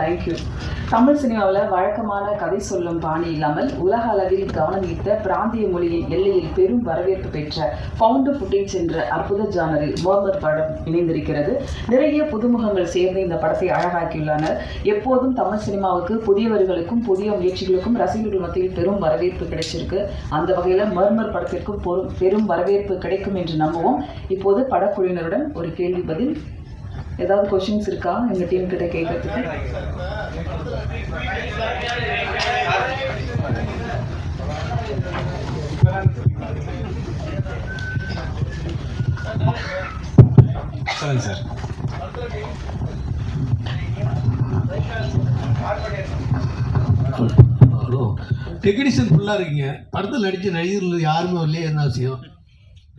Thank you Tamil சினிமாவில் வழக்கமான கதை சொல்லும் பாணி இல்லாமல் உலக அளவில் கவனம் ஈர்த்த பிராந்திய மொழியின் எல்லையில் பெரும் வரவேற்பு பெற்ற ஃபவுண்டு ஃபுட்டேஜ் என்ற அற்புத ஜானரில் மோர்மர் படம் இணைந்திருக்கிறது. நிறைய புதுமுகங்கள் சேர்ந்து இந்த படத்தை அழகாக்கியுள்ளனர். எப்போதும் தமிழ் சினிமாவுக்கு புதியவர்களுக்கும் புதிய முயற்சிகளுக்கும் ரசிகர்கள் மத்தியில் பெரும் வரவேற்பு கிடைச்சிருக்கு. அந்த வகையில் மர்மர் படத்திற்கும் பெரும் வரவேற்பு கிடைக்கும் என்று நம்புவோம். இப்போது படக்குழுவினருடன் ஒரு கேள்வி பதில். ஏதாவது கொஷின்ஸ் இருக்கா? எங்க டீம் கிட்ட கேட்கறதுக்கு? சொல்லுங்க சார். ஹலோ. டெக்னீஷியன் ஃபுல்லாக இருக்கீங்க. படத்தில் நடித்த நடிகர்கள் யாருமே வரலையே என்ன அவசியம்?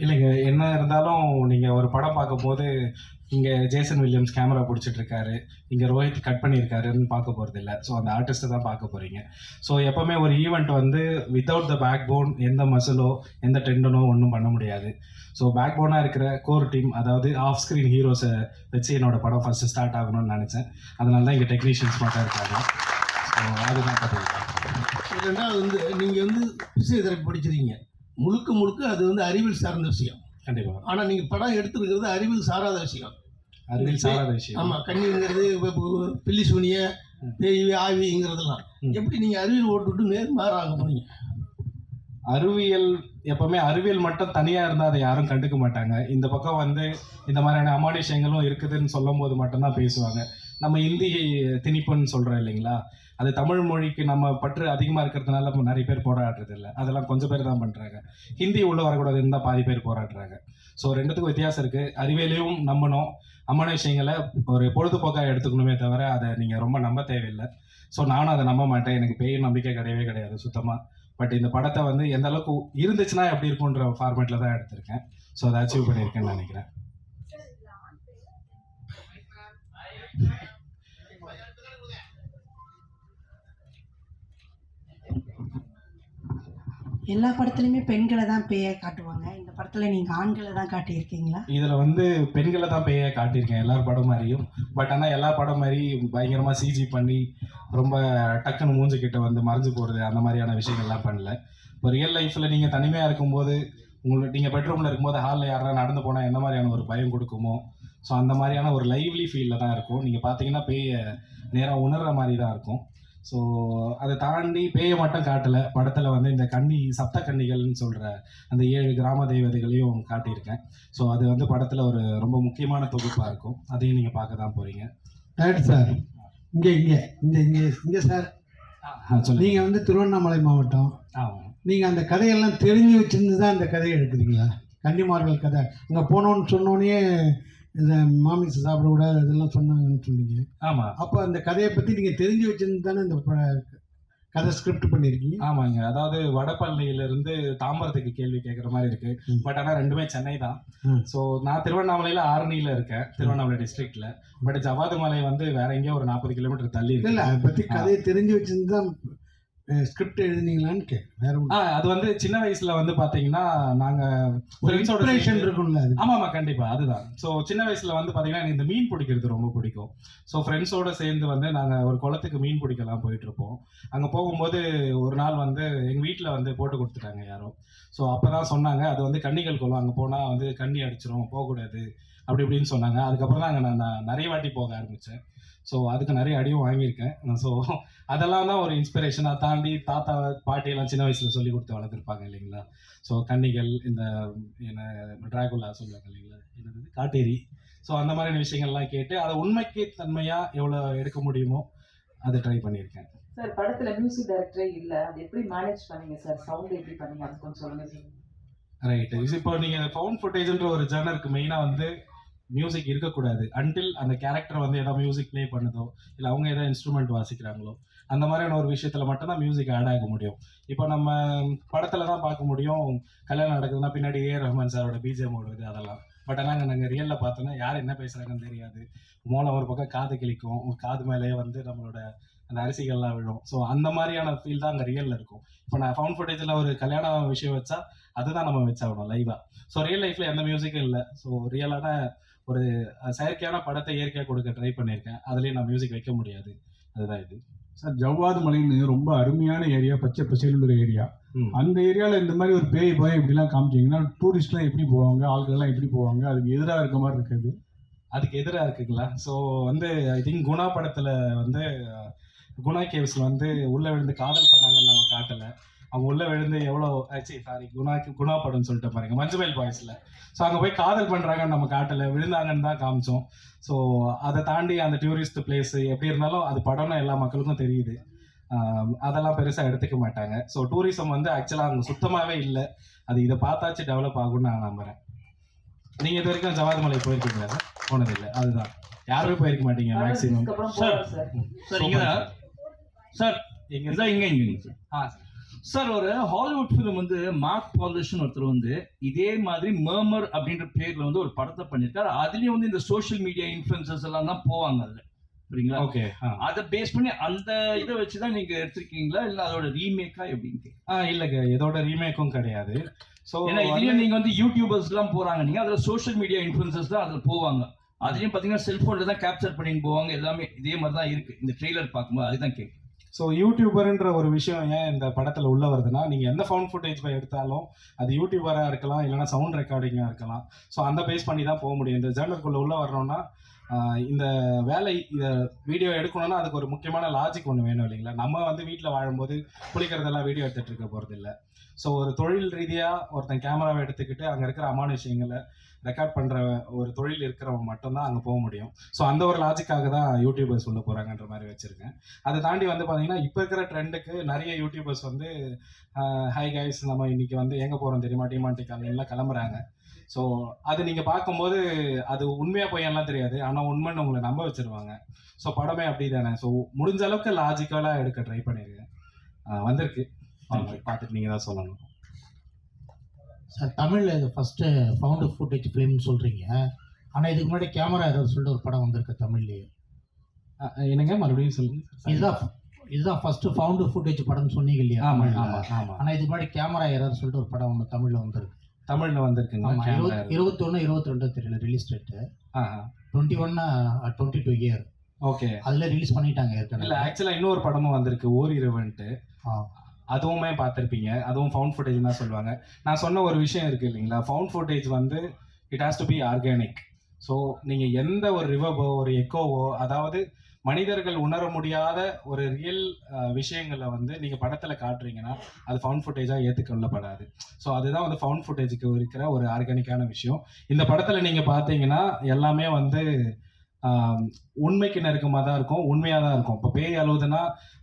இல்லைங்க என்ன இருந்தாலும் நீங்கள் ஒரு படம் பார்க்கும்போது இங்கே ஜேசன் வில்லியம்ஸ் கேமரா பிடிச்சிட்டு இருக்காரு இங்கே ரோஹித் கட் பண்ணியிருக்காருன்னு பார்க்க போகிறது இல்லை ஸோ அந்த ஆர்டிஸ்ட்டை தான் பார்க்க போகிறீங்க ஸோ எப்போவுமே ஒரு ஈவெண்ட் வந்து வித்தவுட் த பேக் போன் எந்த மசிலோ எந்த டெண்டனோ ஒன்றும் பண்ண முடியாது. ஸோ பேக் போனாக இருக்கிற கோர் டீம் அதாவது ஆஃப் ஸ்க்ரீன் ஹீரோஸை வச்சு என்னோட படம் ஃபஸ்ட்டு ஸ்டார்ட் ஆகணும்னு நினச்சேன். அதனால தான் இங்கே டெக்னீஷியன்ஸ் மட்டும் இருக்காங்க. ஸோ அதுதான் பார்த்தீங்கன்னா ரெண்டாவது வந்து நீங்கள் வந்து விஷயத்திற்கு படிச்சிருக்கீங்க முழுக்க முழுக்க அது வந்து அறிவியல் சார்ந்த விஷயம். கண்டிப்பாக ஆனால் நீங்கள் படம் எடுத்துருக்கிறது அறிவியல் சாராத விஷயம். அறிவியல் சாராத விஷயம். ஆமாம் கண்ணிங்கிறது பில்லி சூனிய பேய் ஆவிங்கிறதெல்லாம். எப்படி நீங்கள் அறிவியல் ஓட்டுவிட்டு நேர் மாறாங்க போனீங்க? அறிவியல் எப்பவுமே அறிவியல் மட்டும் தனியாக இருந்தால் அதை யாரும் கண்டுக்க மாட்டாங்க. இந்த பக்கம் வந்து இந்த மாதிரியான அமானுஷங்களும் இருக்குதுன்னு சொல்லும் போது மட்டும்தான் பேசுவாங்க. நம்ம இந்தி திணிப்புன்னு சொல்கிறோம் இல்லைங்களா? அது தமிழ் மொழிக்கு நம்ம பற்று அதிகமாக இருக்கிறதுனால நம்ம நிறைய பேர் போராடுறது இல்லை அதெல்லாம் கொஞ்சம் பேர் தான் பண்ணுறாங்க ஹிந்தி உள்ள வரக்கூடாதுன்னு தான் பாதி பேர் போராடுறாங்க. ஸோ ரெண்டுத்துக்கும் வித்தியாசம் இருக்குது அறிவியலையும் நம்பணும். அமானுஷங்களை ஒரு பொழுதுபோக்காக எடுத்துக்கணுமே தவிர அதை நீங்கள் ரொம்ப நம்ப தேவையில்லை. ஸோ நானும் அதை நம்ப மாட்டேன். எனக்கு பேய் நம்பிக்கை கிடையவே கிடையாது சுத்தமாக பட் இந்த படத்தை வந்து எந்த அளவுக்கு இருந்துச்சுன்னா எப்படி இருக்குன்ற ஃபார்மேட்டில் தான் எடுத்திருக்கேன். ஸோ அதை அச்சீவ் பண்ணியிருக்கேன்னு நினைக்கிறேன். எல்லா படத்துலையுமே பெண்களை தான் பேயை காட்டுவாங்க. இந்த படத்தில் நீங்கள் ஆண்களை தான் காட்டியிருக்கீங்களா? இதில் வந்து பெண்களை தான் பேய காட்டியிருக்கேன் எல்லார் படம் மாதிரியும். பட் ஆனால் எல்லா படம் மாதிரி பயங்கரமாக சிஜி பண்ணி ரொம்ப டக்குன்னு மூஞ்சிக்கிட்ட வந்து மறைஞ்சு போகிறது அந்த மாதிரியான விஷயங்கள்லாம் பண்ணல. இப்போ ரியல் லைஃப்பில் நீங்கள் தனிமையாக இருக்கும்போது உங்களுக்கு நீங்கள் பெட்ரூமில் இருக்கும்போது ஹாலில் யாரா நடந்து போனால் என்ன மாதிரியான ஒரு பயம் கொடுக்குமோ ஸோ அந்த மாதிரியான ஒரு லைவ்லி ஃபீலில் தான் இருக்கும். நீங்கள் பார்த்தீங்கன்னா பேயை நேராக உணர்ற மாதிரி தான் இருக்கும். ஸோ அதை தாண்டி பேயை மட்டும் காட்டலை. படத்தில் வந்து இந்த கன்னி சப்த கன்னிகள்னு சொல்கிற அந்த ஏழு கிராம தெய்வதைகளையும் காட்டியிருக்கேன். ஸோ அது வந்து படத்தில் ஒரு ரொம்ப முக்கியமான தொகுப்பாக இருக்கும். அதையும் நீங்கள் பார்க்க தான் போகிறீங்க ரைட் சார் இங்கே இங்கே இந்த இங்கே இங்கே சார் நீங்கள் வந்து திருவண்ணாமலை மாவட்டம். ஆமாம் நீங்கள் அந்த கதையெல்லாம் தெரிஞ்சு வச்சிருந்து தான் இந்த கதையை எடுக்கிறீங்களா? கன்னிமார்கள் கதை. அங்கே போனோன்னு சொன்னோன்னே இந்த மாமிசம் சாப்பிடக்கூடாது அதெல்லாம் சொன்னாங்கன்னு சொன்னீங்க. ஆமாம் அப்போ அந்த கதையை பற்றி நீங்கள் தெரிஞ்சு வச்சிருந்து தானே இந்த கதை ஸ்கிரிப்ட் பண்ணியிருக்கீங்க ஆமாங்க. அதாவது வடபழனியிலிருந்து தாம்பரத்துக்கு கேள்வி கேட்குற மாதிரி இருக்கு. பட் ஆனால் ரெண்டுமே சென்னை தான். ஸோ நான் திருவண்ணாமலையில் ஆரணியில் இருக்கேன். திருவண்ணாமலை டிஸ்ட்ரிக்ட்ல பட் ஜவாது மலை வந்து வேற எங்கேயோ ஒரு நாற்பது கிலோமீட்டர் தள்ளி இல்லை இருக்கு. அதை பற்றி கதையை தெரிஞ்சு வச்சிருந்து தான் ஸ்கிரிப்ட் எழுதுனீங்களான்னு கேட்க வேற ஆ அது வந்து சின்ன வயசுல வந்து பாத்தீங்கன்னா நாங்க ஒரு இன்ஸ்பிரேஷன் இருக்கும்ல ஆமா ஆமா கண்டிப்பா அதுதான். ஸோ சின்ன வயசுல வந்து பாத்தீங்கன்னா எனக்கு இந்த மீன் பிடிக்கிறது ரொம்ப பிடிக்கும். ஸோ ஃப்ரெண்ட்ஸோட சேர்ந்து வந்து நாங்க ஒரு குளத்துக்கு மீன் பிடிக்கலாம் போயிட்டு இருப்போம். அங்க போகும்போது ஒரு நாள் வந்து எங்க வீட்ல வந்து போட்டு கொடுத்துட்டாங்க யாரோ. ஸோ அப்பதான் சொன்னாங்க அது வந்து கன்னிகள் குளம் அங்க போனா வந்து கண்ணி அடிச்சிரும் போகக்கூடாது அப்படி இப்படின்னு சொன்னாங்க. அதுக்கப்புறம் தான் அங்கே நான் நான் நிறைய வாட்டி போக ஆரம்பித்தேன் ஸோ அதுக்கு நிறைய அடியும் வாங்கியிருக்கேன். ஸோ அதெல்லாம் தான் ஒரு இன்ஸ்பிரேஷனை தாண்டி தாத்தா பாட்டியெல்லாம் சின்ன வயசில் சொல்லி கொடுத்து வளர்த்துருப்பாங்க இல்லைங்களா? ஸோ கன்னிகள் இந்த என்ன டிராகுலா சொல்லுவாங்க இல்லைங்களா? என்னது? காட்டேரி. ஸோ அந்த மாதிரியான விஷயங்கள்லாம் கேட்டு அதை உண்மைக்கு தன்மையாக எவ்வளோ எடுக்க முடியுமோ அதை ட்ரை பண்ணியிருக்கேன். சார் படத்துல மியூசிக் டைரக்டரே இல்ல. அது எப்படி மேனேஜ் பண்ணீங்க சார்? சவுண்ட் எப்படி பண்ணீங்க? அது கொஞ்சம் சொல்லுங்க சார். ரைட்டு இப்போ நீங்கள் ஃபவுண்ட் ஃபுட்டேஜ்ன்ற ஒரு ஜேர்னருக்கு மெயினாக வந்து மியூசிக் இருக்கக்கூடாது. அன்டில் அந்த கேரக்டர் வந்து ஏதாவது மியூசிக் ப்ளே பண்ணுதோ இல்லை அவங்க ஏதாவது இன்ஸ்ட்ருமெண்ட் வாசிக்கிறாங்களோ அந்த மாதிரியான ஒரு விஷயத்தில் மட்டும்தான் மியூசிக் ஆட் ஆக முடியும். இப்போ நம்ம படத்தில் தான் பார்க்க முடியும். கல்யாணம் நடக்குதுன்னா பின்னாடி ஏ ரஹ்மான் சாரோட பிஜிஎம் ஓடுது அதெல்லாம். பட் ஆனால் நாங்கள் ரியலில் பார்த்தோன்னா யார் என்ன பேசுகிறாங்கன்னு தெரியாது. மூலம் ஒரு பக்கம் காது கிழிக்கும். காது மேலேயே வந்து நம்மளோட அந்த அரிசிகள்லாம் விழும். ஸோ அந்த மாதிரியான ஃபீல் தான் அங்கே ரியலில் இருக்கும். இப்போ நான் ஃபவுண்ட் ஃபுட்டேஜில் ஒரு கல்யாண விஷயம் வச்சா அதுதான் நம்ம வச்சாகணும் லைவாக ஸோ ரியல் லைஃப்பில் எந்த மியூசிக்கும் இல்லை. ஸோ ரியலான ஒரு செயற்கையான படத்தை இயற்கையாக கொடுக்க ட்ரை பண்ணியிருக்கேன். அதுலேயும் நான் மியூசிக் வைக்க முடியாது. அதுதான் இது. சார் ஜவ்வாது மலைன்னு ரொம்ப அருமையான ஏரியா பச்சை பசேலுள்ள ஏரியா. அந்த ஏரியாவில் இந்த மாதிரி ஒரு பேய் போய் இப்படிலாம் காமிச்சிங்கன்னா டூரிஸ்ட்லாம் எப்படி போவாங்க? ஆட்கள்லாம் எப்படி போவாங்க? அதுக்கு எதிராக இருக்க மாதிரி இருக்குது அதுக்கு எதிராக இருக்குங்களா? ஸோ வந்து ஐ திங்க் குணா படத்தில் வந்து குணா கேவ்ஸில் வந்து உள்ளே விழுந்து காதல் பண்ணாங்கன்னு நம்ம காட்டலை. அவங்க உள்ளே விழுந்து எவ்வளோ ஆச்சு சாரி குணா குணா படம்னு சொல்லிட்டு பாருங்க. மஞ்சுமேல் பாய்ஸில். ஸோ அங்கே போய் காதல் பண்ணுறாங்கன்னு நம்ம காட்டலை. விழுந்தாங்கன்னு தான் காமிச்சோம். ஸோ அதை தாண்டி அந்த டூரிஸ்ட் பிளேஸ் எப்படி இருந்தாலும் அது படம்னு எல்லா மக்களுக்கும் தெரியுது. அதெல்லாம் பெருசாக எடுத்துக்க மாட்டாங்க. ஸோ டூரிசம் வந்து ஆக்சுவலாக அங்கே சுத்தமாகவே இல்லை. அது இதை பார்த்தாச்சு டெவலப் ஆகும்னு நான் நம்புகிறேன் நீங்கள் இது வரைக்கும் ஜவாது மலை போயிருக்கீங்களா சார் போனதில்லை அதுதான். யாருமே போயிருக்க மாட்டீங்க மேக்ஸிமம் சார். சார் சார் இங்க சார் எங்க இதான் இங்க இங்க சார் ஆ சார் ஒரு ஹாலிவுட் ஃபிலிம் வந்து மார்க் பாலிஷன் ஒருத்தர் வந்து இதே மாதிரி மர்மர் அப்படின்ற பேர்ல வந்து ஒரு படத்தை பண்ணியிருக்காரு அதுலயும் வந்து இந்த சோஷியல் மீடியா இன்ஃபுளுசர்ஸ் எல்லாம் தான் போவாங்க அதுல. சரிங்களா ஓகே. அதை பேஸ் பண்ணி அந்த இதை வச்சு தான் நீங்க எடுத்திருக்கீங்களா? இல்ல அதோட ரீமேக்கா எப்படின்னு ஆ இல்லைங்க இதோட ரீமேக்கும் கிடையாது. ஸோ ஏன்னா இதுலயும் நீங்க வந்து யூடியூபர்ஸ் எல்லாம் போறாங்க. நீங்க அதுல சோஷியல் மீடியா இன்ஃபுளுசர்ஸ் தான் அதுல போவாங்க. அதுலயும் பாத்தீங்கன்னா செல்போன்ல தான் கேப்சர் பண்ணிட்டு போவாங்க. எல்லாமே இதே மாதிரி தான் இருக்கு. இந்த ட்ரெய்லர் பார்க்கும்போது அதுதான் கேட்கு ஸோ யூடியூபர்ன்ற ஒரு விஷயம் ஏன் இந்த படத்தில் உள்ள வருதுன்னா நீங்கள் எந்த ஃபவுண்ட் ஃபுட்டேஜ் போய் எடுத்தாலும் அது யூடியூபராக இருக்கலாம் இல்லைனா சவுண்ட் ரெக்கார்டிங்காக இருக்கலாம். ஸோ அந்த பேஸ் பண்ணி தான் போக முடியும். இந்த ஜேர்னலுக்குள்ளே உள்ளே வரணும்னா இந்த வேலை இதை வீடியோ எடுக்கணும்னா அதுக்கு ஒரு முக்கியமான லாஜிக் ஒன்று வேணும் இல்லைங்களா? நம்ம வந்து வீட்டில் வாழும்போது குளிக்கிறதெல்லாம் வீடியோ எடுத்துகிட்டு இருக்க போகிறது இல்லை ஸோ ஒரு தொழில் ரீதியாக ஒருத்தன் கேமராவை எடுத்துக்கிட்டு அங்கே இருக்கிற அமானுஷயங்களை ரெக்கார்ட் பண்ணுற ஒரு தொழில் இருக்கிறவங்க மட்டும்தான் அங்கே போக முடியும். ஸோ அந்த ஒரு லாஜிக்காக தான் யூடியூபர்ஸ் உள்ள போகிறாங்கன்ற மாதிரி வச்சுருக்கேன். அதை தாண்டி வந்து பார்த்தீங்கன்னா இப்போ இருக்கிற ட்ரெண்டுக்கு நிறைய யூடியூபர்ஸ் வந்து ஹை கைஸ் நம்ம இன்னைக்கு வந்து எங்கே போகிறோம் தெரியுமா? டிமாண்டி காலனிலாம் கிளம்புறாங்க. ஸோ அது நீங்கள் பார்க்கும்போது அது உண்மையாக பொய்யெல்லாம் தெரியாது. ஆனால் உண்மைன்னு உங்களை நம்ப வச்சிருவாங்க. ஸோ படமே அப்படி தானே ஸோ முடிஞ்ச அளவுக்கு லாஜிக்கலாக எடுக்க ட்ரை பண்ணியிருக்கேன் வந்திருக்கு. பார்த்துட்டு நீங்கள் தான் சொல்லணும். சார் தமிழில் இது ஃபஸ்ட்டு ஃபவுண்டு ஃபுட்டேஜ் ஃபிலிம்னு சொல்கிறீங்க ஆனால் இதுக்கு முன்னாடி கேமரா எரர் சொல்லிட்டு ஒரு படம் வந்திருக்கு தமிழ்லேயே. என்னங்க? மறுபடியும் சொல்லுங்க இதுதான் இதுதான் ஃபஸ்ட்டு ஃபவுண்டு ஃபுட்டேஜ் படம்னு சொன்னீங்க இல்லையா? ஆமாம்? ஆமாம் ஆமாம் ஆனால் இதுக்கு முன்னாடி கேமரா எரர் சொல்லிட்டு ஒரு படம் ஒன்று தமிழில் வந்திருக்கு. தமிழில் வந்திருக்குங்க ஆமாம் இருபத்தொன்று இருபத்தி ரெண்டு தெரியல ரிலீஸ் டேட்டு ஆ டுவெண்ட்டி ஒன்னா டுவெண்ட்டி டூ இயர் ஓகே அதில் ரிலீஸ் பண்ணிட்டாங்க இல்லை ஏற்கனவே. ஆக்சுவலாக இன்னொரு படமும் வந்திருக்கு ஓரிரவன்ட்டு அதுவுமே பார்த்துருப்பீங்க. அதுவும் ஃபவுண்ட் ஃபுட்டேஜ் தான் சொல்லுவாங்க. நான் சொன்ன ஒரு விஷயம் இருக்குது இல்லைங்களா? ஃபவுண்ட் ஃபுட்டேஜ் வந்து it has to be organic so நீங்கள் எந்த ஒரு ரிவர்போ ஒரு எக்கோவோ அதாவது மனிதர்கள் உணர முடியாத ஒரு ரியல் விஷயங்களை வந்து நீங்கள் படத்தில் காட்டுறீங்கன்னா அது ஃபவுண்ட் ஃபுட்டேஜாக ஏற்றுக்கொள்ளப்படாது ஸோ அதுதான் வந்து ஃபவுண்ட் ஃபுட்டேஜுக்கு இருக்கிற ஒரு ஆர்கானிக்கான விஷயம். இந்த படத்தில் நீங்கள் பார்த்தீங்கன்னா எல்லாமே வந்து உண்மைக்கு நெருக்கமாக தான் இருக்கும் உண்மையாக தான் இருக்கும். இப்போ பேய் அழுவுதுன்னா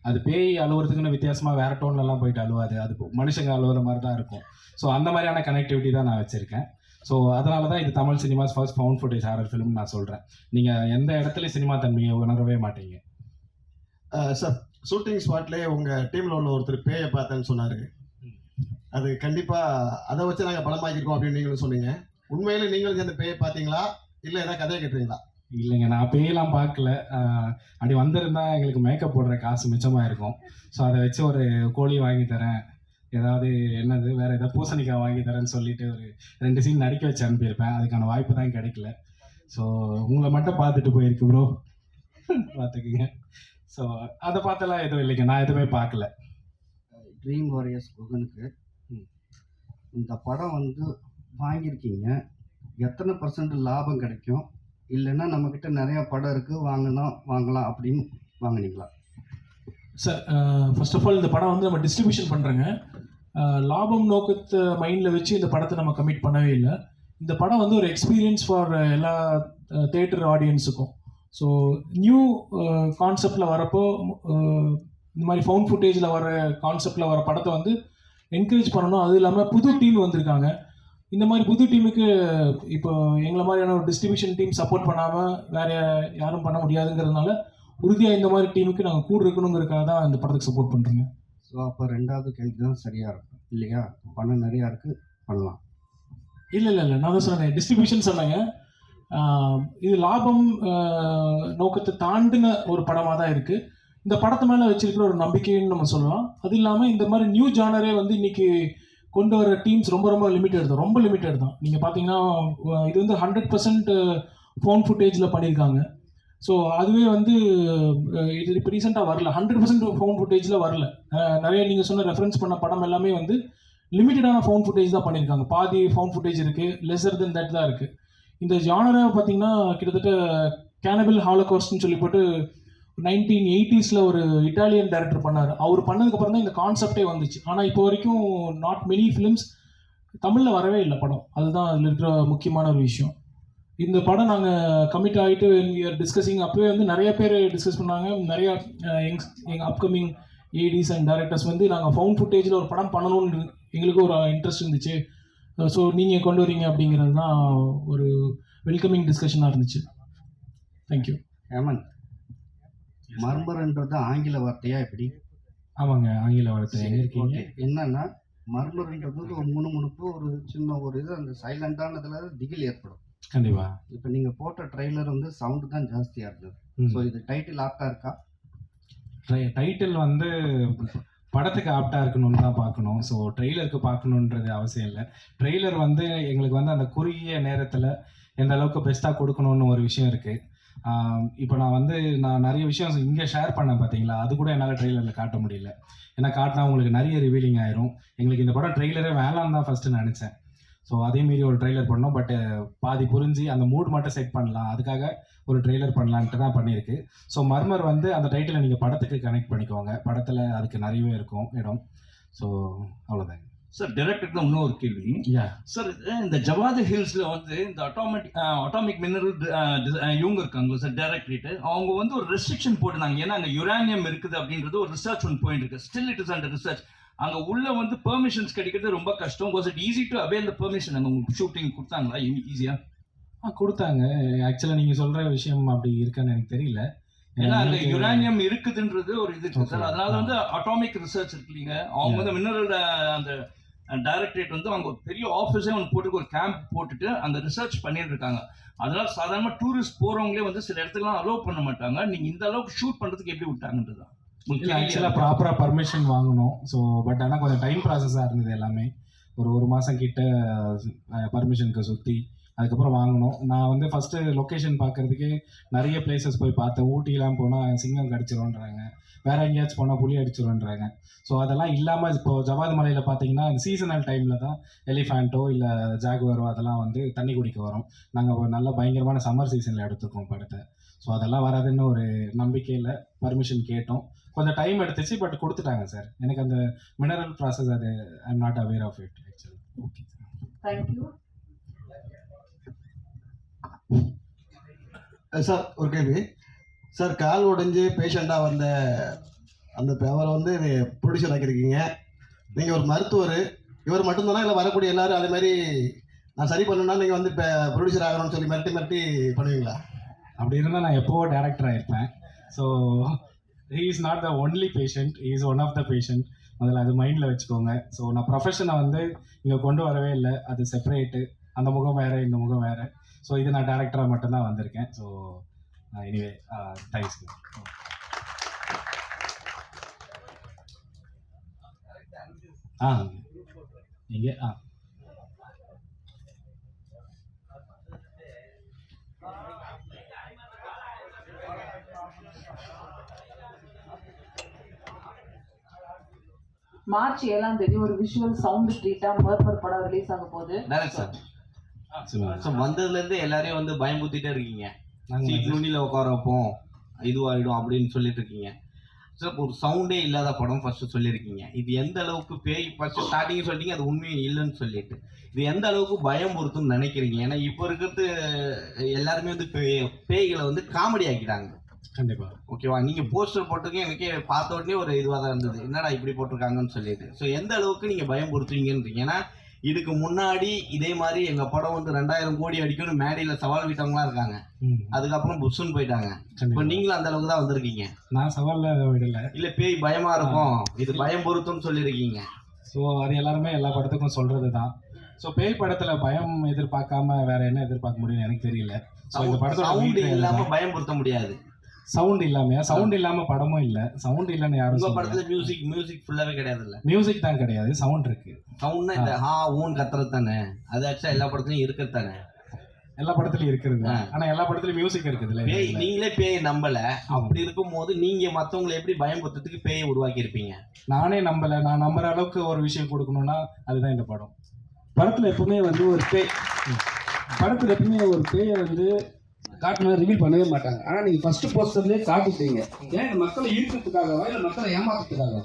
அது பேய் அழுவுறதுக்குன்னு வித்தியாசமாக வேற டோன்லலாம் போயிட்டு அழுவாது. அது மனுஷங்க அழுவுற மாதிரி தான் இருக்கும். ஸோ அந்த மாதிரியான கனெக்டிவிட்டி தான் நான் வச்சுருக்கேன். ஸோ அதனால தான் இது Tamil cinema's first found footage horror film நான் சொல்கிறேன் நீங்கள் எந்த இடத்துலையும் சினிமா தன்மையை உணரவே மாட்டீங்க. சார் ஷூட்டிங் ஸ்பாட்லேயே உங்கள் டீமில் உள்ள ஒருத்தர் பேயை பார்த்தேன்னு சொன்னார். அது கண்டிப்பாக அதை வச்சு நாங்கள் படமாக்கியிருக்கோம் அப்படின்னு நீங்களும் சொன்னீங்க. உண்மையில நீங்களும் அந்த பேயை பார்த்தீங்களா? இல்லை ஏதாவது கதையை கேட்டுறீங்களா இல்லைங்க நான் அப்பயெல்லாம் பார்க்கல. அப்படி வந்திருந்தா எங்களுக்கு மேக்கப் போடுற காசு மிச்சமாக இருக்கும் ஸோ அதை வச்சு ஒரு கோழி வாங்கி தரேன். ஏதாவது என்னது வேற ஏதாவது பூசணிக்காய் வாங்கி தரேன்னு சொல்லிட்டு ஒரு ரெண்டு சீன் நடிக்க வச்சு அனுப்பியிருப்பேன். அதுக்கான வாய்ப்பு தான் கிடைக்கல. ஸோ உங்களை மட்டும் பார்த்துட்டு போயிருக்கு ப்ரோ பார்த்துக்குங்க. ஸோ அதை பார்த்தெல்லாம் எதுவும் இல்லைங்க நான் எதுவுமே பார்க்கல. ட்ரீம் வாரியர்ஸ் குகனுக்கு ம். இந்த படம் வந்து வாங்கியிருக்கீங்க. எத்தனை பர்சன்ட் லாபம் கிடைக்கும்? இல்லைன்னா நம்மக்கிட்ட நிறையா படம் இருக்குது வாங்கலாம் வாங்கலாம் அப்படின்னு வாங்கினீங்களா? சார் ஃபர்ஸ்ட் ஆஃப் ஆல் இந்த படம் வந்து நம்ம டிஸ்ட்ரிபியூஷன் பண்ணுறேங்க லாபம் நோக்கத்தை மைண்டில் வச்சு இந்த படத்தை நம்ம கமிட் பண்ணவே இல்லை. இந்த படம் வந்து ஒரு எக்ஸ்பீரியன்ஸ் ஃபார் எல்லா தேட்டர் ஆடியன்ஸுக்கும் ஸோ நியூ கான்செப்டில் வரப்போ இந்த மாதிரி ஃபவுண்ட் ஃபுட்டேஜில் வர கான்செப்டில் வர படத்தை வந்து என்கரேஜ் பண்ணணும். அது இல்லாமல் புது டீம் வந்திருக்காங்க. இந்த மாதிரி புது டீமுக்கு இப்போ எங்களை மாதிரியான ஒரு டிஸ்ட்ரிபியூஷன் டீம் சப்போர்ட் பண்ணாமல் வேற யாரும் பண்ண முடியாதுங்கிறதுனால உறுதியாக இந்த மாதிரி டீமுக்கு நாங்கள் கூட இருக்கணுங்கிறதுக்காக தான் இந்த படத்துக்கு சப்போர்ட் பண்ணுறோங்க ஸோ அப்போ ரெண்டாவது கேள்வி தான் சரியாக இருக்கும். இல்லையா? பணம் நிறையா இருக்குது பண்ணலாம். இல்லை இல்லை இல்லை. நான் தான் சொன்னேன். டிஸ்ட்ரிபியூஷன் சொன்னேங்க. இது லாபம் நோக்கத்தை தாண்டின ஒரு படமாக தான் இருக்குது இந்த படத்து மேலே வச்சிருக்கிற ஒரு நம்பிக்கைன்னு நம்ம சொல்லலாம். அது இல்லாமல் இந்த மாதிரி நியூ ஜானரே வந்து இன்னைக்கு கொண்டு வர டீம்ஸ் ரொம்ப ரொம்ப லிமிட்டட் தான். ரொம்ப லிமிட்டட் தான். நீங்கள் பார்த்தீங்கன்னா இது வந்து ஹண்ட்ரட் பர்சன்ட் ஃபோன் ஃபுட்டேஜில் பண்ணியிருக்காங்க ஸோ அதுவே வந்து இது இப்போ ரீசெண்டாக வரல. ஹண்ட்ரட் பர்சன்ட் ஃபோன் ஃபுட்டேஜில் வரல. நிறைய நீங்கள் சொன்ன ரெஃபரன்ஸ் பண்ண படம் எல்லாமே வந்து லிமிட்டடான ஃபோன் ஃபுட்டேஜ் தான் பண்ணியிருக்காங்க பாதி ஃபோன் ஃபுட்டேஜ் இருக்குது லெஸர் தென் தட் தான் இருக்குது இந்த ஜானரை பார்த்தீங்கன்னா கிட்டத்தட்ட கேனபிள் ஹாலோகாஸ்ட்னு சொல்லி போட்டு நைன்டீன் எயிட்டிஸில் ஒரு இட்டாலியன் டைரக்டர் பண்ணார். அவர் பண்ணதுக்கப்புறம் தான் இந்த கான்செப்டே வந்துச்சு. ஆனால் இப்போ வரைக்கும் நாட் மெனி ஃபிலிம்ஸ் தமிழில் வரவே இல்லை படம். அதுதான் அதில் இருக்கிற முக்கியமான ஒரு விஷயம். இந்த படம் நாங்கள் கமிட் ஆகிட்டு ஆர் டிஸ்கஸிங் அப்போவே வந்து நிறைய பேர் டிஸ்கஸ் பண்ணாங்க. நிறைய யங்ஸ் எங்கள் அப்கமிங் ஏடிஸ் அண்ட் டேரக்டர்ஸ் வந்து நாங்கள் ஃபவுண்ட் ஃபுட்டேஜில் ஒரு படம் பண்ணணும்னு எங்களுக்கு ஒரு இன்ட்ரெஸ்ட் இருந்துச்சு. ஸோ நீங்கள் கொண்டு வரீங்க அப்படிங்கிறது தான் ஒரு வெல்கமிங் டிஸ்கஷனாக இருந்துச்சு. தேங்க்யூ ஹேமந்த் மர்மர்ன்றது ஆங்கில வார்த்தையா எப்படி? ஆமாங்க ஆங்கில வார்த்தை. எங்க இருக்கீங்க? என்னன்னா மர்மர்ன்றது ஒரு முணுமுணுப்பு ஒரு சின்ன ஒரு இது அந்த சைலண்டானதுல திகில் ஏற்படும். கண்டிப்பா. இப்போ நீங்க போட்ட ட்ரைலர் வந்து சவுண்டு தான் ஜாஸ்தியா இருந்தது. ஸோ இது டைட்டில் ஆப்டா இருக்கா? டைட்டில் வந்து படத்துக்கு ஆப்டா இருக்கணும்னு தான் பார்க்கணும். ஸோ ட்ரெய்லருக்கு பார்க்கணுன்றது அவசியம் இல்லை. ட்ரெய்லர் வந்து எங்களுக்கு வந்து அந்த குறுகிய நேரத்தில் எந்த அளவுக்கு பெஸ்ட்டாக கொடுக்கணும்னு ஒரு விஷயம் இருக்குது இப்போ நான் வந்து நான் நிறைய விஷயம் இங்கே ஷேர் பண்ணேன் பார்த்தீங்களா? அது கூட என்னால் ட்ரெய்லரில் காட்ட முடியல. ஏன்னா காட்டினா உங்களுக்கு நிறைய ரிவீலிங் ஆயிரும். எங்களுக்கு இந்த படம் ட்ரெய்லரே வேணாம் தான் ஃபஸ்ட்டு நினச்சேன். ஸோ அதே மீறி ஒரு ட்ரெய்லர் பண்ணோம். பட் பாதி புரிஞ்சு அந்த மூட் மட்டும் செட் பண்ணலாம். அதுக்காக ஒரு ட்ரெய்லர் பண்ணலான்ட்டு தான் பண்ணியிருக்கு. ஸோ மர்மர் வந்து அந்த டைட்டிலை நீங்கள் படத்துக்கு கனெக்ட் பண்ணிக்கோங்க. படத்தில் அதுக்கு நிறையவே இருக்கும் இடம். ஸோ அவ்வளோதாங்க சார் டைரக்டருக்கு இன்னும் ஒரு கேள்வி சார் இந்த ஜவாது ஹில்ஸ்ல வந்து இந்த அட்டாமிக் அட்டாமிக் மினரல் இவங்க இருக்காங்களா சார் டைரக்டரேட் அவங்க வந்து ஒரு ரெஸ்ட்ரிக்ஷன் போட்டுனாங்க ஏன்னா அங்கே யுரேனியம் இருக்குது அப்படின்றது ஒரு ரிசர்ச் ஒன்று போயிட்டு இருக்கு. Still it is under research அங்க உள்ள வந்து பெர்மிஷன்ஸ் கிடைக்கிறது ரொம்ப கஷ்டம். Was it easy to away அந்த பெர்மிஷன் அங்க உங்களுக்கு ஷூட்டிங் கொடுத்தாங்களா? ஈஸியா ஆ கொடுத்தாங்க. ஆக்சுவலாக நீங்கள் சொல்கிற விஷயம் அப்படி இருக்கான்னு எனக்கு தெரியல. ஏன்னா அங்க எனக்கு- யுரேனியம் இருக்குதுன்றது ஒரு இது இருக்கு சார். அதனால வந்து அட்டாமிக் ரிசர்ச் இருக்கு இல்லைங்க. அவங்க வந்து மினரல் அந்த டைரக்டரேட் வந்து அவங்க ஒரு பெரிய ஆஃபீஸே ஒன்று போட்டு ஒரு கேம்ப் போட்டுட்டு அந்த ரிசர்ச் பண்ணிட்டு இருக்காங்க. அதனால சாதாரணமா டூரிஸ்ட் போறவங்களே வந்து சில இடத்துக்குலாம் அலோவ் பண்ண மாட்டாங்க. நீங்க இந்த அளவுக்கு ஷூட் பண்றதுக்கு எப்படி விட்டாங்கன்றது? தான் உங்களுக்கு இல்லை தெரியலையா? ஆக்சுவலாக ப்ராப்பராக பர்மிஷன் வாங்கணும். ஸோ பட் ஆனால் கொஞ்சம் டைம் ப்ராசஸாக இருந்தது எல்லாமே. ஒரு ஒரு மாதம் கிட்ட பர்மிஷனுக்கு சுற்றி அதுக்கப்புறம் வாங்கணும். நான் வந்து ஃபஸ்ட்டு லொக்கேஷன் பார்க்கறதுக்கே நிறைய பிளேசஸ் போய் பார்த்தேன். ஊட்டிலாம் போனால் சிங்கம் கடிச்சிரும்ன்றாங்க. வேற எங்கேயாச்சும் போனால் புளி அடிச்சிரும்ன்றாங்க. ஸோ அதெல்லாம் இல்லாமல் இப்போ ஜவாது மலையில் பார்த்தீங்கன்னா சீசனல் டைமில் தான் எலிஃபேண்ட்டோ இல்லை ஜாகுவரோ அதெல்லாம் வந்து தண்ணி குடிக்க வரும். நாங்கள் நல்ல பயங்கரமான சம்மர் சீசனில் எடுத்துருக்கோம் படத்தை. ஸோ அதெல்லாம் வராதுன்னு ஒரு நம்பிக்கையில் பர்மிஷன் கேட்டோம். கொஞ்சம் டைம் எடுத்துச்சு பட் கொடுத்துட்டாங்க சார் எனக்கு அந்த மினரல் ப்ராசஸ் அது I am not aware of it actually okay thank you sir ஒரு கேள்வி. சார் கால் உடைஞ்சு பேஷண்ட்டாக வந்த அந்த ப- அவரை வந்து ப்ரொடியூசர் ஆக்கியிருக்கீங்க. நீங்கள் ஒரு மருத்துவர் இவர் மட்டும்தானா? இல்லை வரக்கூடிய எல்லாரும் அதே மாதிரி நான் சரி பண்ணணும்னா நீங்கள் வந்து இப்போ ப்ரொடியூசர் ஆகணும்னு சொல்லி மிரட்டி மிரட்டி பண்ணுவீங்களா? அப்படி இருந்தால் நான் எப்போவோ director ஆகிருப்பேன் so he is not the only patient is one of the patient முதல்ல அது மைண்டில் வச்சுக்கோங்க. ஸோ நான் ப்ரொஃபஷனை வந்து இங்கே கொண்டு வரவே இல்லை. அது செப்பரேட்டு அந்த முகம் வேறு இந்த முகம் வேறு. ஸோ இது நான் டேரக்டராக மட்டும்தான் வந்திருக்கேன். ஸோ எனிவே தேங்க்ஸ் ஆ இங்கே ஆ. மார்ச் ஏழாம் தேதி ஒரு விஷுவல் சவுண்ட் ட்ரீட்டா மர்மர் படம் ரிலீஸ் ஆக போகுது. ஸோ வந்ததுலேருந்து எல்லாரையும் வந்து பயமுறுத்திட்டே இருக்கீங்க. சீட் நுனியில் உட்கார வைப்போம் இதுவாகிடும் அப்படின்னு சொல்லிட்டு இருக்கீங்க. ஸோ ஒரு சவுண்டே இல்லாத படம் ஃபர்ஸ்ட் சொல்லியிருக்கீங்க. இது எந்த அளவுக்கு பேய் ஃபர்ஸ்ட் ஸ்டார்டிங் சொல்லிட்டீங்க அது உண்மையும் இல்லைன்னு சொல்லிட்டு. இது எந்த அளவுக்கு பயம் பொறுத்துன்னு நினைக்கிறீங்க? ஏன்னா இப்போ இருக்கிறது எல்லாருமே வந்து பேய் பேய்களை வந்து காமெடி ஆக்கிட்டாங்க. கண்டிப்பாக ஓகேவா நீங்க போஸ்டர் போட்டிருக்கீங்க எனக்கே பார்த்த உடனே ஒரு இதுவாக தான் இருந்தது. என்னடா இப்படி போட்டிருக்காங்கன்னு சொல்லிட்டு. ஸோ எந்த அளவுக்கு நீங்க பயம் பொறுத்துவீங்கன்றீங்க? ஏன்னா இதுக்கு முன்னாடி இதே மாதிரி எங்க படம் வந்து ரெண்டாயிரம் கோடி அடிக்கும்னு மேடையில சவால் விட்டவங்களாம் இருக்காங்க. அதுக்கப்புறம் புஷ்ஷுன்னு போயிட்டாங்க. இப்போ நீங்களும் அந்த அளவுக்கு தான் வந்திருக்கீங்க. நான் சவாலில் விடலை. இல்ல பேய் பயமா இருக்கும். இது பயம் பொருத்தும்னு சொல்லியிருக்கீங்க. ஸோ அது எல்லாருமே எல்லா படத்துக்கும் சொல்றது தான் ஸோ பேய் படத்துல பயம் எதிர்பார்க்காம வேற என்ன எதிர்பார்க்க முடியும்னு எனக்கு தெரியல. ஸோ இந்த படத்தோட இல்லாம பயம் பொருத்த முடியாது. சவுண்ட் இல்லாம சவுண்ட் இல்லாம படமும் இல்ல. சவுண்ட் இல்லைன்னு யாரும் உங்க படத்துல மியூசிக் மியூசிக் ஃபுல்லாவே கிடையாது இல்ல மியூசிக் தான் கிடையாது. சவுண்ட் இருக்கு. சவுண்ட்னா இந்த ஹா ஊன் கத்துறது தானே? அது ஆக்சுவலா எல்லா படத்துலயும் இருக்கிறது தானே? எல்லா படத்துலயும் இருக்குது. ஆ. ஆனா எல்லா படத்துலயும் மியூசிக் இருக்குதுல்ல பேய் நீங்களே பேயை நம்பல. அப்படி இருக்கும்போது நீங்க மத்தவங்களை எப்படி பயமுறுத்துறதுக்கு பேயை உருவாக்கி இருப்பீங்க நானே நம்பல. நான் நம்புற அளவுக்கு ஒரு விஷயம் கொடுக்கணும்னா அதுதான் இந்த படம். படத்தில் எப்பவுமே வந்து ஒரு பேய். படத்தில் எப்பவுமே ஒரு பேயை வந்து காட்டினா ரிவீல் பண்ணவே மாட்டாங்க. ஆனால் நீங்கள் ஃபர்ஸ்ட் போஸ்டர்லேயே காட்டிட்டீங்க. ஏன் மக்களை ஈர்க்கிறதுக்காகவா இல்லை மக்களை ஏமாத்துறதுக்காகவா?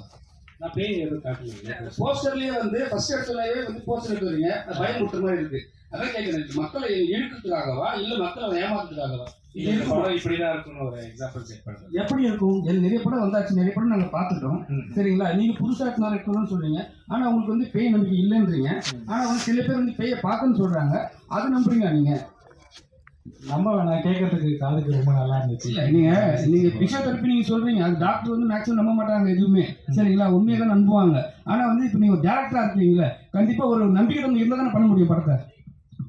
நான் பேய் எதுவும் காட்டல போஸ்டர்லேயே வந்து ஃபர்ஸ்ட் இடத்துலயே வந்து போஸ்டர் எடுத்துறீங்க அது பயமுறுத்துற மாதிரி இருக்கு. அதான் கேட்குறேன் மக்களை இழுக்கிறதுக்காகவா இல்லை மக்களை ஏமாத்துறதுக்காகவா? இது இந்த? படம் இப்படிதான் இருக்கும்னு ஒரு எக்ஸாம்பிள் செட் பண்றேன். எப்படி இருக்கும்? நிறைய படம் வந்தாச்சு நிறைய படம் நாங்கள் பார்த்துட்டோம் சரிங்களா? நீங்கள் புதுசாக இருக்கணும் இருக்கணும்னு சொல்றீங்க. ஆனால் உங்களுக்கு வந்து பேய் நம்பிக்கை இல்லைன்றீங்க. ஆனால் வந்து சில பேர் வந்து பேயை பார்க்கணும்னு சொல்கிறாங்க அது நம்புறீங்க நீங்கள் நம்ம நான் கேட்கறதுக்கு காதுக்கு ரொம்ப நல்லா இருந்துச்சு. இல்லை நீங்கள் நீங்கள் பிசியோதெரப்பி நீங்கள் சொல்கிறீங்க அது டாக்டர் வந்து மேக்ஸிமம் நம்ப மாட்டாங்க எதுவுமே. சரிங்களா? உண்மையை தான் நம்புவாங்க. ஆனால் வந்து இப்போ நீங்கள் டேரக்டராக இருக்கீங்களே கண்டிப்பாக ஒரு நம்பிக்கை நம்ம இருந்தால் தானே பண்ண முடியும் படத்தை?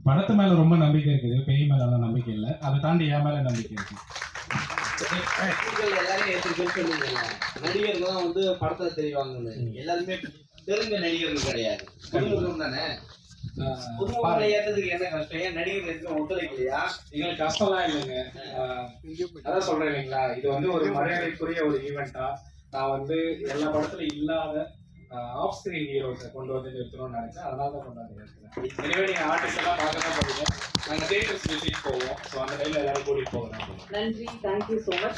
படத்து மேல ரொம்ப நம்பிக்கை இருக்குது. பேய் மேல எல்லாம் நம்பிக்கை இல்லை. அதை தாண்டி என் மேல நம்பிக்கை இருக்கு. நடிகர்கள் எல்லாரும் நடிகர்கள் தான் வந்து படத்துல தெரிவாங்கன்னு எல்லாருமே தெரிஞ்ச நடிகர்கள் கிடையாது. தானே? புதுமுகங்களை ஏற்றதுக்கு என்ன கஷ்டம்? ஏன் நடிகர்கள் எதுவும் ஒத்துழைக்கலையா? எங்களுக்கு கஷ்டம்லாம் இல்லைங்க. அதான் சொல்றேன் இல்லைங்களா? இது வந்து ஒரு மரியாதைக்குரிய ஒரு ஈவெண்ட்டா நான் வந்து எல்லா படத்துல இல்லாத ஆஃப் ஸ்கிரீன் ஹீரோஸை கொண்டு வந்து நிறுத்தணும்னு நினைச்சேன். அதனால தான் கொண்டு வந்து நிறுத்தினேன். எனவே நீங்க ஆர்டிஸ்ட் எல்லாம் பார்க்க தான் நாங்கள் தேட்டர்ஸ் விசிட் போவோம். ஸோ அந்த டைம்ல எல்லாரும் கூட்டிட்டு போகிறோம் நன்றி. Thank you so much